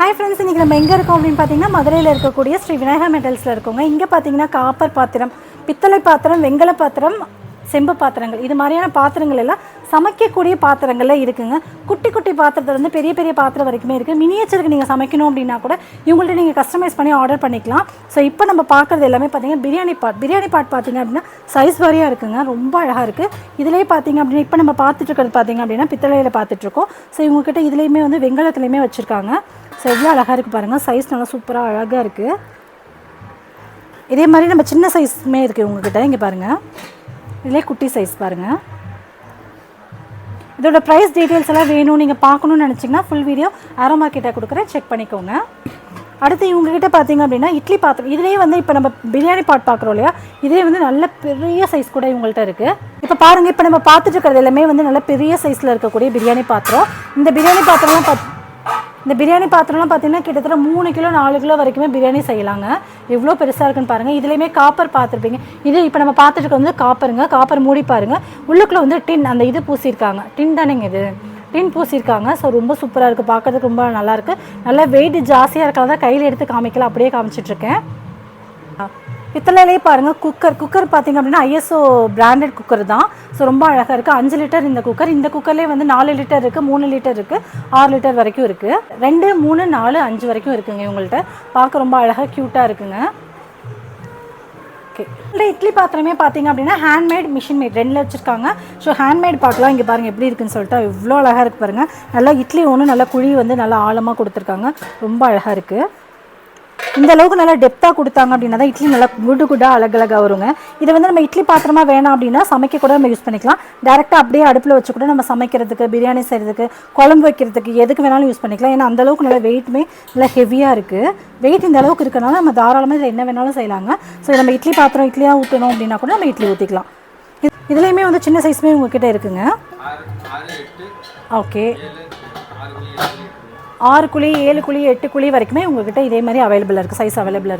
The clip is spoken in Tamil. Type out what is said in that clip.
ஹாய் ஃப்ரெண்ட்ஸ் இன்றைக்கி நம்ம எங்கே இருக்கோம் அப்படின்னு பார்த்தீங்கன்னா மதுரையில் இருக்கக்கூடிய ஸ்ரீ விநாயகா மெட்டல்ஸில் இருக்கோங்க. இங்கே பார்த்தீங்கன்னா காப்பர் பாத்திரம் பித்தளை பாத்திரம் வெங்கல பாத்திரம் செம்பு பாத்திரங்கள். இது மாதிரியான பாத்திரங்கள் எல்லாம் சமைக்கக்கூடிய பாத்திரங்கள்ல இருக்குங்க. குட்டி குட்டி பாத்திரத்துலேருந்து பெரிய பெரிய பாத்திரம் வரைக்குமே இருக்குது மினியேச்சருக்கு நீங்கள் சமைக்கணும் அப்படின்னா கூட இவங்கள்ட்ட நீங்கள் கஸ்டமைஸ் பண்ணி ஆர்டர் பண்ணிக்கலாம். ஸோ இப்போ நம்ம பார்க்குறது எல்லாமே பார்த்தீங்கன்னா பிரியாணி பாட் பிரியாணி பாட் பார்த்திங்க அப்படின்னா சைஸ் வாரியாக இருக்குங்க. ரொம்ப அழகாக இருக்குது இதிலே பார்த்தீங்க அப்படின்னா இப்போ நம்ம பார்த்துட்டு இருக்கிறது பார்த்தீங்க அப்படின்னா பித்தளையில் பார்த்துட்ருக்கோம் ஸோ இவங்கக்கிட்ட இதுலேயுமே வந்து வெங்கலத்துலேயுமே வச்சுருக்காங்க. ஸோ எவ்வளோ அழகாக இருக்குது பாருங்கள் சைஸ் நல்லா சூப்பராக அழகாக இருக்குது இதே மாதிரி நம்ம சின்ன சைஸுமே இருக்குது உங்கள்கிட்ட இங்கே பாருங்கள் இதிலே குட்டி சைஸ் பாருங்கள் இதோட ப்ரைஸ் டீட்டெயில்ஸ் எல்லாம் வேணும். நீங்கள் பார்க்கணும்னு நினச்சிங்கன்னா ஃபுல் வீடியோ ஆரோ மார்க்கெட்டை கொடுக்குறேன். செக் பண்ணிக்கோங்க. அடுத்து இவங்ககிட்ட பார்த்தீங்க அப்படின்னா இட்லி பாத்திரம். இதுலேயே வந்து இப்போ நம்ம பிரியாணி பாட் பார்க்குறோம் இல்லையா? இதே வந்து நல்ல பெரிய சைஸ் கூட இவங்கள்ட்ட இருக்குது இப்போ பாருங்கள் இப்போ நம்ம பார்த்துட்டு இருக்கிறது எல்லாமே வந்து நல்ல பெரிய சைஸில் இருக்கக்கூடிய பிரியாணி பாத்திரம். இந்த பிரியாணி பாத்திரம்லாம் பார்த்து இந்த பிரியாணி பாத்திரம்லாம் பார்த்தீங்கன்னா கிட்டத்தட்ட மூணு கிலோ நாலு கிலோ வரைக்குமே பிரியாணி செய்யலாங்க. எவ்வளோ பெருசாக இருக்குன்னு பாருங்கள் இதுலேயுமே காப்பர் பார்த்துருப்பீங்க இது இப்போ நம்ம பார்த்துட்டு வந்து காப்பருங்க. காப்பர் மூடி பாருங்கள் உள்ளுக்குள்ளே வந்து டின் அந்த இது பூசியிருக்காங்க. டின் தானேங்க இது. டின் பூசியிருக்காங்க. ஸோ ரொம்ப சூப்பராக இருக்குது பார்க்குறதுக்கு ரொம்ப நல்லாயிருக்கு நல்லா வெயிட் ஜாஸ்தியாக இருக்கிறதா கையில் எடுத்து காமிக்கலாம் அப்படியே காமிச்சிட்ருக்கேன் பித்தளையிலேயே பாருங்கள் குக்கர் குக்கர் பார்த்தீங்க அப்படின்னா ஐஎஸ்ஓ பிராண்டட் குக்கர் தான். ஸோ ரொம்ப அழகாக இருக்குது அஞ்சு லிட்டர் இந்த குக்கர் இந்த குக்கர்லேயே வந்து நாலு லிட்டர் இருக்குது மூணு லிட்டர் இருக்குது ஆறு லிட்டர் வரைக்கும் இருக்குது ரெண்டு மூணு நாலு அஞ்சு வரைக்கும் இருக்குங்க இவங்கள்ட்ட. பார்க்க ரொம்ப அழகாக க்யூட்டாக இருக்குங்க. ஓகே இல்லை இட்லி பாத்திரமே பார்த்தீங்க அப்படின்னா ஹேண்ட்மேட் மிஷின் மேட் ரெண்டில் வச்சுருக்காங்க. ஸோ ஹேண்ட்மேட் பார்க்கலாம் இங்கே பாருங்கள் எப்படி இருக்குன்னு சொல்லிட்டு இவ்வளோ அழகாக இருக்குது பாருங்கள் நல்லா இட்லி ஒன்று நல்லா குழி வந்து நல்லா ஆழமாக கொடுத்துருக்காங்க. ரொம்ப அழகாக இருக்குது இந்த அளவுக்கு நல்லா டெப்த்தாக கொடுத்தாங்க அப்படின்னா தான் இட்லி நல்லா குடு குடாக அழகழகாக வருங்க. இதை வந்து நம்ம இட்லி பாத்திரமா வேணாம் அப்படின்னா சமைக்க கூட நம்ம யூஸ் பண்ணிக்கலாம். டேரெக்டாக அப்படியே அடுப்பில் வச்சு கூட நம்ம சமைக்கிறதுக்கு பிரியாணி செய்கிறதுக்கு குழம்பு வைக்கிறதுக்கு எதுக்கு வேணாலும் யூஸ் பண்ணிக்கலாம். ஏன்னா அந்த அளவுக்கு நல்லா வெயிட்டுமே நல்லா ஹெவியாக இருக்குது வெயிட் இந்த அளவுக்கு இருக்கனால நம்ம தாராளமாக இதில் என்ன வேணாலும் செய்யலாங்க. ஸோ நம்ம இட்லி பாத்திரம் இட்லியாக ஊற்றணும் அப்படின்னா கூட நம்ம இட்லி ஊற்றிக்கலாம் இது இதுலேயுமே வந்து சின்ன சைஸுமே உங்ககிட்ட இருக்குங்க. ஓகே ஆறு குழி ஏழு குழி எட்டு குழி வரைக்குமே உங்ககிட்ட இதே மாதிரி அவைலபிளாக இருக்குது சைஸ் அவைலபிளாக இருக்குது